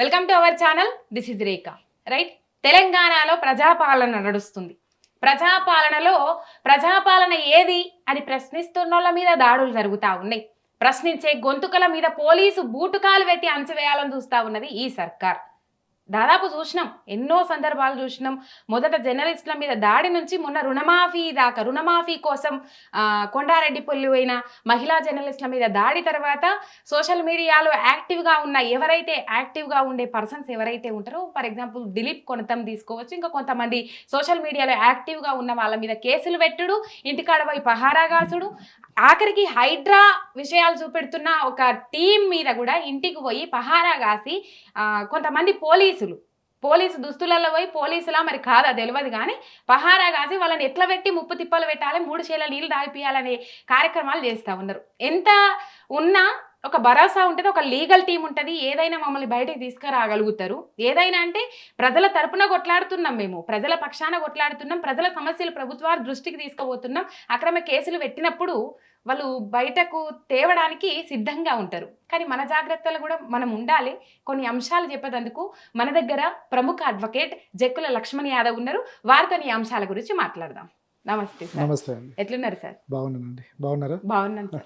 Welcome to our channel this is Rekha right తెలంగాణలో ప్రజాపాలన నడుస్తుంది. ప్రజాపాలనలో ప్రజాపాలన ఏది అని ప్రశ్నిస్తున్నోళ్ళ మీద దాడులు జరుగుతూ ఉన్నాయి. ప్రశ్నించే గొంతుకల మీద పోలీసు బూటుకాలు పెట్టి అణచివేయాలని చూస్తూ ఉన్నది ఈ సర్కార్. దాదాపు చూసినాం. ఎన్నో సందర్భాలు చూసినాం. మొదట జర్నలిస్టుల మీద దాడి నుంచి మొన్న రుణమాఫీ దాకా రుణమాఫీ కోసం కొండారెడ్డి పొల్లి పోయిన మహిళా జర్నలిస్టుల మీద దాడి తర్వాత సోషల్ మీడియాలో యాక్టివ్గా ఉన్న ఎవరైతే యాక్టివ్గా ఉండే పర్సన్స్ ఎవరైతే ఉంటారో ఫర్ ఎగ్జాంపుల్ దిలీప్ కొనతం తీసుకోవచ్చు. ఇంకా కొంతమంది సోషల్ మీడియాలో యాక్టివ్గా ఉన్న వాళ్ళ మీద కేసులు పెట్టుడు ఇంటికాడ పోయి పహారాగాసుడు ఆఖరికి హైడ్రా విషయాలు చూపెడుతున్న ఒక టీం మీద కూడా ఇంటికి పోయి పహారా కాసి కొంతమంది పోలీస్ పోలీసులు. పోలీసు దుస్తులలో పోయి పోలీసులా మరి కాదా తెలియదు కానీ పహారా కాసి వాళ్ళని ఎట్లా పెట్టి ముప్పు తిప్పలు పెట్టాలి మూడు చేల నీళ్ళు తాగిపియాలనే కార్యక్రమాలు చేస్తూ ఉన్నారు. ఎంత ఉన్నా ఒక భరోసా ఉంటుంది ఒక లీగల్ టీం ఉంటుంది ఏదైనా మమ్మల్ని బయటకు తీసుకురాగలుగుతారు. ఏదైనా అంటే ప్రజల తరపున కొట్లాడుతున్నాం మేము ప్రజల పక్షాన కొట్లాడుతున్నాం ప్రజల సమస్యలు ప్రభుత్వాల దృష్టికి తీసుకుపోతున్నాం అక్రమ కేసులు పెట్టినప్పుడు వాళ్ళు బయటకు తేవడానికి సిద్ధంగా ఉంటారు. కానీ మన జాగ్రత్తలు కూడా మనం ఉండాలి. కొన్ని అంశాలు చెప్పేందుకు మన దగ్గర ప్రముఖ అడ్వకేట్ జక్కుల లక్ష్మణ్ యాదవ్ ఉన్నారు. వారితో ఈ అంశాల గురించి మాట్లాడదాం. నమస్తే సార్. నమస్తే ఎట్లున్నారు సార్? బాగున్నానండి. బాగున్నారా? బాగున్నాను సార్.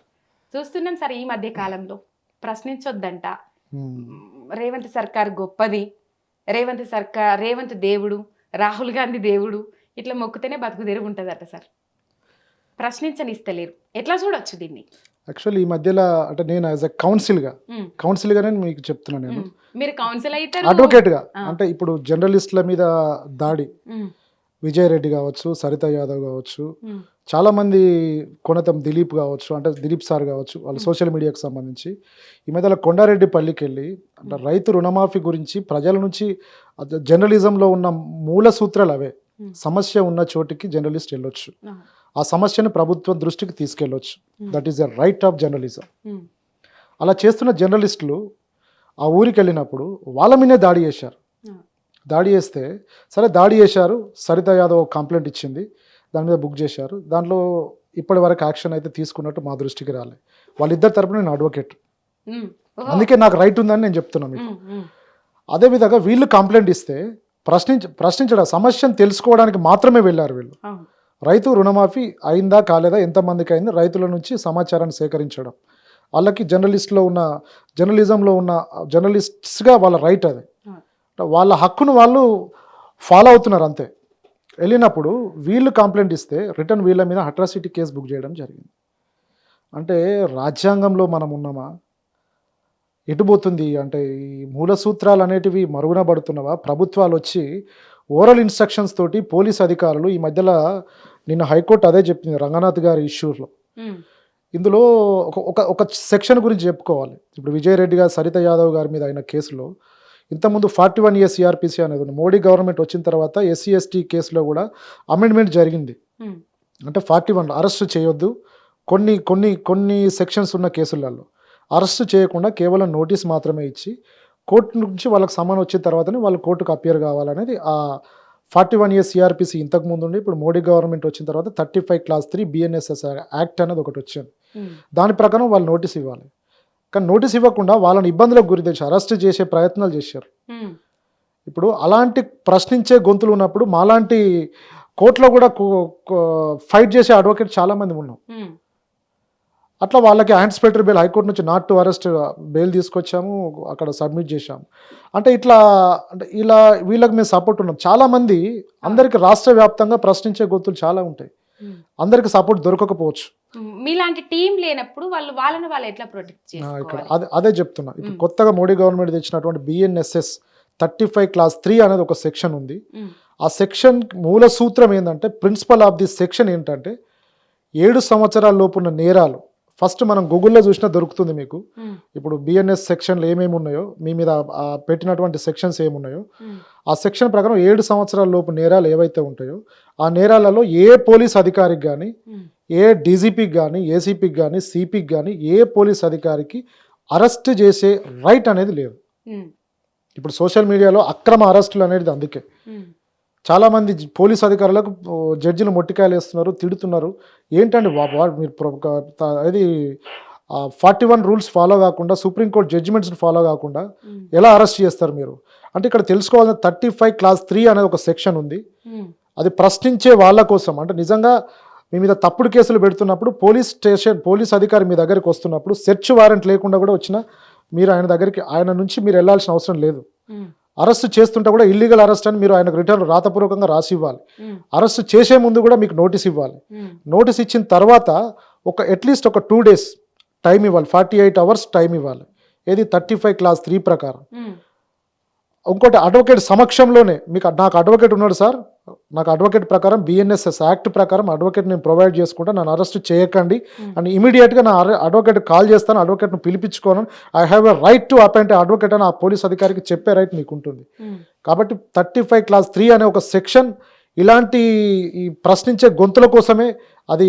చూస్తున్నాం సార్ ఈ మధ్య కాలంలో. ప్రశ్నించొద్దంట. రేవంత్ సర్కార్ గొప్పది. రేవంత్ సర్కార్ రేవంత్ దేవుడు రాహుల్ గాంధీ దేవుడు. ఇట్లా మొక్కుతేనే బతుకు తెరుగు ఉంటుందట సార్. ప్రశ్నించనిస్తలేరు ఎట్లా చూడొచ్చు దీన్ని యాక్చువల్లీ ఈ మధ్యలో అంటే నేను యాజ్ అ కౌన్సిల్గా. కౌన్సిల్గానే మీకు చెప్తున్నాను నేను. మీరు కౌన్సిల్ అవుతారు అడ్వకేట్గా. అంటే ఇప్పుడు జర్నలిస్టుల మీద దాడి. విజయ్ రెడ్డి కావచ్చు సరిత యాదవ్ కావచ్చు. చాలా మంది కొనతం దిలీప్ కావచ్చు అంటే దిలీప్ సార్ కావచ్చు వాళ్ళు సోషల్ మీడియాకి సంబంధించి ఈ మధ్యలో కొండారెడ్డి పల్లికి వెళ్ళి అంటే రైతు రుణమాఫీ గురించి ప్రజల నుంచి జర్నలిజంలో ఉన్న మూల సూత్రాలు అవే. సమస్య ఉన్న చోటికి జర్నలిస్ట్ వెళ్ళొచ్చు ఆ. సమస్యని ప్రభుత్వం దృష్టికి తీసుకెళ్ళొచ్చు. That is the right of journalism. అలా చేస్తున్న జర్నలిస్టులు ఆ ఊరికి వెళ్ళినప్పుడు వాళ్ళ మీదే దాడి చేశారు. దాడి చేస్తే సరే దాడి చేశారు సరిత యాదవ్ ఒక కంప్లైంట్ ఇచ్చింది దాని మీద బుక్ చేశారు దాంట్లో ఇప్పటి వరకు యాక్షన్ అయితే తీసుకున్నట్టు మా దృష్టికి రాలే వాళ్ళిద్దరి తరపున నేను అడ్వకేట్. ఓహో. అందుకే నాకు రైట్ ఉందని నేను చెప్తున్నాను మీకు మ్మ్. మ్మ్. అదేవిధంగా వీళ్ళు కంప్లైంట్ ఇస్తే ప్రశ్నించ ప్రశ్నించడం సమస్యను తెలుసుకోవడానికి మాత్రమే వెళ్ళారు వీళ్ళు. రైతు రుణమాఫీ అయిందా కాలేదా? ఎంతమందికి అయింది? రైతుల నుంచి సమాచారాన్ని సేకరించడం. వాళ్ళకి జర్నలిస్ట్లో ఉన్న జర్నలిజంలో ఉన్న జర్నలిస్ట్స్గా వాళ్ళ రైట్ అది. వాళ్ళ హక్కును వాళ్ళు ఫాలో అవుతున్నారు అంతే. వెళ్ళినప్పుడు వీళ్ళు కంప్లైంట్ ఇస్తే రిటర్న్ వీళ్ళ మీద అట్రాసిటీ కేసు బుక్ చేయడం జరిగింది. అంటే రాజ్యాంగంలో మనం ఉన్నామా? ఎటు పోతుంది? అంటే ఈ మూల సూత్రాలు అనేటివి మరుగున పడుతున్నవా? ప్రభుత్వాలు వచ్చి ఓరల్ ఇన్స్ట్రక్షన్స్ తోటి పోలీస్ అధికారులు ఈ మధ్యలో నిన్న హైకోర్టు అదే చెప్పింది రంగనాథ్ గారి ఇష్యూలో. ఇందులో ఒక ఒక ఒక సెక్షన్ గురించి చెప్పుకోవాలి. ఇప్పుడు విజయ్ రెడ్డి గారు సరిత యాదవ్ గారి మీద అయిన కేసులో ఇంతకుముందు ఫార్టీ వన్ ఇయర్స్ సిఆర్పిసి అనేది ఉంది. మోడీ గవర్నమెంట్ వచ్చిన తర్వాత ఎస్సీ ఎస్టీ కేసులో కూడా అమెండ్మెంట్ జరిగింది. అంటే ఫార్టీ వన్ అరెస్ట్ చేయొద్దు. కొన్ని కొన్ని కొన్ని సెక్షన్స్ ఉన్న కేసులలో అరెస్ట్ చేయకుండా కేవలం నోటీస్ మాత్రమే ఇచ్చి కోర్టు నుంచి వాళ్ళకి సమన్ వచ్చిన తర్వాతనే వాళ్ళు కోర్టుకు అపియర్ కావాలనేది ఆ ఫార్టీ వన్ ఇయర్స్ సిఆర్పిసి ఇంతకు ముందు ఉండి ఇప్పుడు మోడీ గవర్నమెంట్ వచ్చిన తర్వాత thirty five clause three BNSS act అనేది ఒకటి వచ్చింది మ్మ్. దాని ప్రకారం వాళ్ళు నోటీస్ ఇవ్వాలి కానీ నోటీస్ ఇవ్వకుండా వాళ్ళని ఇబ్బందులకు గురి తెచ్చి అరెస్ట్ చేసే ప్రయత్నాలు చేశారు మ్మ్. ఇప్పుడు అలాంటి ప్రశ్నించే గొంతులు ఉన్నప్పుడు మాలాంటి కోర్టులో కూడా ఫైట్ చేసే అడ్వకేట్ చాలా మంది ఉన్నాం మ్మ్. అట్లా వాళ్ళకి యాంటిసిపేటరీ బెయిల్ హైకోర్టు నుంచి నాట్ టు అరెస్ట్ బెయిల్ తీసుకొచ్చాము అక్కడ సబ్మిట్ చేశాము అంటే ఇట్లా అంటే ఇలా వీళ్ళకి మేము సపోర్ట్ ఉన్నాం. చాలా మంది అందరికి రాష్ట్ర వ్యాప్తంగా ప్రశ్నించే గొంతులు చాలా ఉంటాయి. అందరికి సపోర్ట్ దొరకకపోవచ్చు. మీలాంటి టీం లేనప్పుడు వాళ్ళు వాళ్ళని వాళ్ళు ఎట్లా ప్రొటెక్ట్ ఇక్కడ అదే అదే చెప్తున్నా. ఇప్పుడు. కొత్తగా మోడీ గవర్నమెంట్ తెచ్చినటువంటి BNSS thirty five clause three అనేది ఒక సెక్షన్ ఉంది. ఆ సెక్షన్ మూల సూత్రం ఏంటంటే ప్రిన్సిపల్ ఆఫ్ ది సెక్షన్ ఏంటంటే ఏడు సంవత్సరాల లోపు ఉన్న నేరాలు ఫస్ట్ మనం గూగుల్లో చూసినా దొరుకుతుంది మీకు. ఇప్పుడు బిఎన్ఎస్ సెక్షన్లు ఏమేమి ఉన్నాయో మీ మీద పెట్టినటువంటి సెక్షన్స్ ఏమున్నాయో. ఆ సెక్షన్ ప్రకారం ఏడు సంవత్సరాల లోపు నేరాలు ఏవైతే ఉంటాయో ఆ నేరాలలో ఏ పోలీస్ అధికారికి కానీ. ఏ డీజీపీకి కానీ ఏసీపీకి కానీ సిపికి కానీ ఏ పోలీస్ అధికారికి అరెస్ట్ చేసే రైట్ అనేది లేదు. ఇప్పుడు సోషల్ మీడియాలో అక్రమ అరెస్టులు అనేది అందుకే. చాలామంది పోలీస్ అధికారులకు జడ్జిలు మొట్టికాయలు వేస్తున్నారు తిడుతున్నారు. ఏంటండి మీరు అది ఫార్టీ వన్ రూల్స్ ఫాలో కాకుండా సుప్రీంకోర్టు జడ్జిమెంట్స్ని ఫాలో కాకుండా ఎలా అరెస్ట్ చేస్తారు మీరు? అంటే ఇక్కడ తెలుసుకోవాల్సిన థర్టీ ఫైవ్ క్లాస్ త్రీ అనేది ఒక సెక్షన్ ఉంది. అది ప్రశ్నించే వాళ్ళ కోసం. అంటే నిజంగా మీ మీద తప్పుడు కేసులు పెడుతున్నప్పుడు పోలీస్ స్టేషన్ పోలీస్ అధికారి మీ దగ్గరికి వస్తున్నప్పుడు సెర్చ్ వారెంట్ లేకుండా కూడా వచ్చిన మీరు ఆయన దగ్గరికి ఆయన నుంచి మీరు వెళ్ళాల్సిన అవసరం లేదు. అరెస్ట్ చేస్తుంటే కూడా ఇల్లీగల్ అరెస్ట్ అని మీరు ఆయనకు రిటర్న్ రాతపూర్వకంగా రాసి ఇవ్వాలి అరెస్ట్ చేసే ముందు కూడా మీకు నోటీస్ ఇవ్వాలి. నోటీస్ ఇచ్చిన తర్వాత ఒక అట్లీస్ట్ ఒక టూ డేస్ టైం ఇవ్వాలి. ఫార్టీ ఎయిట్ అవర్స్ టైం ఇవ్వాలి. ఏది థర్టీ ఫైవ్ క్లాస్ త్రీ ప్రకారం ఇంకోటి అడ్వకేట్ సమక్షంలోనే మీకు నాకు అడ్వకేట్ ఉన్నాడు సార్. నాకు అడ్వకేట్ ప్రకారం బిఎన్ఎస్ఎస్ యాక్ట్ ప్రకారం అడ్వకేట్ నేను ప్రొవైడ్ చేసుకుంటా నన్ను అరెస్ట్ చేయకండి. అని ఇమీడియట్గా నా అడ్వకేట్ కాల్ చేస్తాను అడ్వకేట్ను పిలిపించుకోను. I have a right to appoint advocate అని ఆ పోలీస్ అధికారికి చెప్పే రైట్ మీకు ఉంటుంది కాబట్టి థర్టీ ఫైవ్ క్లాస్ త్రీ అనే ఒక సెక్షన్ ఇలాంటి ఈ ప్రశ్నించే గొంతుల కోసమే అది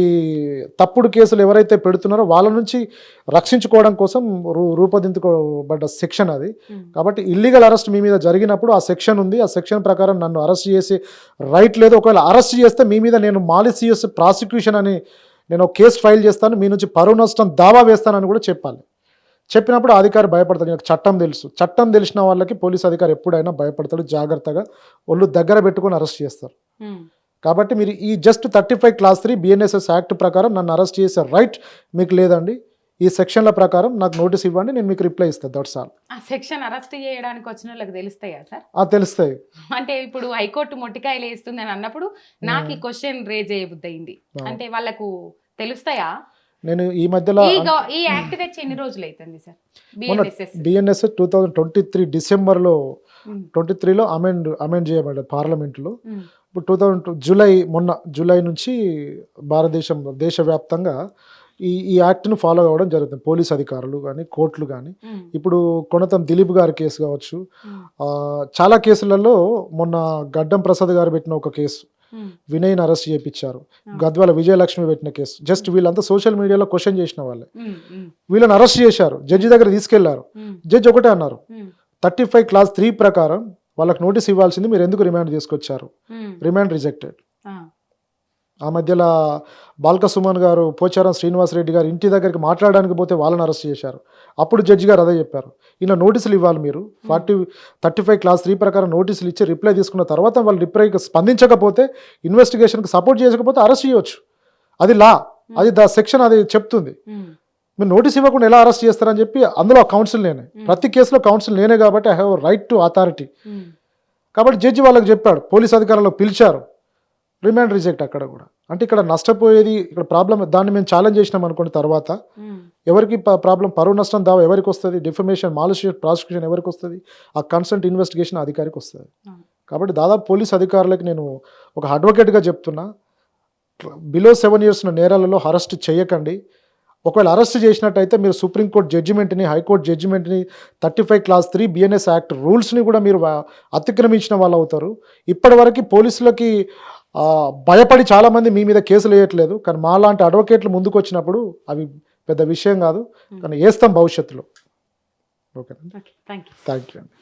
తప్పుడు కేసులు ఎవరైతే పెడుతున్నారో వాళ్ళ నుంచి రక్షించుకోవడం కోసం రూ రూపొందించుకోబడ్డ సెక్షన్ అది. కాబట్టి ఇల్లీగల్ అరెస్ట్ మీ మీద జరిగినప్పుడు ఆ సెక్షన్ ఉంది. ఆ సెక్షన్ ప్రకారం నన్ను అరెస్ట్ చేసి రైట్ లేదు. ఒకవేళ అరెస్ట్ చేస్తే మీ మీద నేను మాలిసియస్ ప్రాసిక్యూషన్ అని నేను ఒక కేసు ఫైల్ చేస్తాను. మీ నుంచి పరువు నష్టం దావా వేస్తానని కూడా చెప్పాలి. చెప్పినప్పుడు అధికారి భయపడతాడు. నాకు చట్టం తెలుసు. చట్టం తెలిసిన వాళ్ళకి పోలీస్ అధికారి ఎప్పుడైనా భయపడతాడు. జాగ్రత్తగా ఒళ్ళు దగ్గర పెట్టుకొని అరెస్ట్ చేస్తారు. కాబట్టి మీరు ఈ just thirty five clause three BNSS act ప్రకారం నన్ను అరెస్ట్ చేసే రైట్ మీకు లేదండి. ఈ సెక్షన్ల ప్రకారం నాకు నోటీస్ ఇవ్వండి నేను మీకు రిప్లై ఇస్తాను దట్స్ ఆల్ ఆ సెక్షన్ అరెస్ట్ చేయడానికి వచ్చిన వాళ్ళకి తెలుస్తాయా సార్? ఆ తెలుస్తాయి. అంటే ఇప్పుడు హైకోర్టు మొట్టికాయలు వేస్తుంది అని అన్నప్పుడు నాకు ఈ క్వశ్చన్ రేజ్ చేయబుద్ధి అయింది అంటే వాళ్ళకు తెలుస్తాయా? నేను ఈ మధ్యలో ఈ గవ- ఈ యాక్ట్ తెచ్చి ఎన్ని రోజులు అవుతుంది sir? BNSS BNS two thousand twenty three డిసెంబర్లో ట్వంటీ త్రీలో అమెండ్ అమెండ్ చేయబడ్డది పార్లమెంట్లో ఇప్పుడు టూ థౌజండ్ జూలై మొన్న జూలై నుంచి భారతదేశం దేశవ్యాప్తంగా ఈ ఈ యాక్ట్ను ఫాలో అవ్వడం జరుగుతుంది. పోలీస్ అధికారులు కానీ కోర్టులు కానీ ఇప్పుడు కొనతం దిలీప్ గారి కేసు కావచ్చు. చాలా కేసులలో మొన్న గడ్డం ప్రసాద్ గారు పెట్టిన ఒక కేసు. వినయ్ని అరెస్ట్ చేయించారు గద్వాల విజయలక్ష్మి పెట్టిన కేసు. జస్ట్ వీళ్ళంతా సోషల్ మీడియాలో క్వశ్చన్ చేసిన వాళ్ళే. వీళ్ళని అరెస్ట్ చేశారు. జడ్జి దగ్గర తీసుకెళ్ళారు. జడ్జి ఒకటే అన్నారు. థర్టీ ఫైవ్ క్లాస్ త్రీ ప్రకారం వాళ్ళకి నోటీస్ ఇవ్వాల్సింది మీరు ఎందుకు రిమాండ్ తీసుకొచ్చారు? Remand rejected. ఆ. మధ్యలో బాల్క సుమన్ గారు పోచారం శ్రీనివాసరెడ్డి గారు ఇంటి దగ్గరికి మాట్లాడడానికి పోతే వాళ్ళని అరెస్ట్ చేశారు. అప్పుడు జడ్జి గారు అదే చెప్పారు. ఇలా నోటీసులు ఇవ్వాలి మీరు. Forty thirty five clause three ప్రకారం నోటీసులు ఇచ్చి రిప్లై తీసుకున్న తర్వాత వాళ్ళు రిప్లైకి స్పందించకపోతే ఇన్వెస్టిగేషన్కి సపోర్ట్ చేయకపోతే అరెస్ట్ చేయొచ్చు. అది లా. అది ద సెక్షన్ అది చెప్తుంది. మీరు నోటీస్ ఇవ్వకుండా ఎలా అరెస్ట్ చేస్తారని చెప్పి అందులో కౌన్సిల్ నేనే. ప్రతి కేసులో కౌన్సిల్ నేనే కాబట్టి I have right to authority కాబట్టి జడ్జి వాళ్ళకి చెప్పాడు పోలీస్ అధికారులు పిలిచారు. రిమాండ్ రిజెక్ట్ అక్కడ కూడా. అంటే ఇక్కడ నష్టపోయేది ఇక్కడ ప్రాబ్లం దాన్ని మేము ఛాలెంజ్ చేసినాం అనుకోండి తర్వాత. ఎవరికి ప్రాబ్లం పరువు నష్టం దావా ఎవరికి వస్తుంది? డిఫర్మేషన్ మాలిషియస్ ప్రాసిక్యూషన్ ఎవరికి వస్తుంది? ఆ కన్సల్ట్ ఇన్వెస్టిగేషన్ అధికారికి వస్తుంది. కాబట్టి దాదాపు పోలీస్ అధికారులకు నేను ఒక అడ్వకేట్గా చెప్తున్నా. బిలో సెవెన్ ఇయర్స్ నేరాలలో అరెస్ట్ చేయకండి. ఒకవేళ అరెస్ట్ చేసినట్టయితే మీరు సుప్రీంకోర్టు జడ్జిమెంట్ని high court జడ్జిమెంట్ని thirty five clause three BNS act రూల్స్ని కూడా మీరు అతిక్రమించిన వాళ్ళు అవుతారు. ఇప్పటివరకు పోలీసులకి భయపడి చాలామంది మీ మీద కేసులు వేయట్లేదు. కానీ మాలాంటి అడ్వకేట్లు ముందుకు వచ్చినప్పుడు అవి పెద్ద విషయం కాదు. కానీ వేస్తాం భవిష్యత్తులో. Okay okay thank you thank you అండి.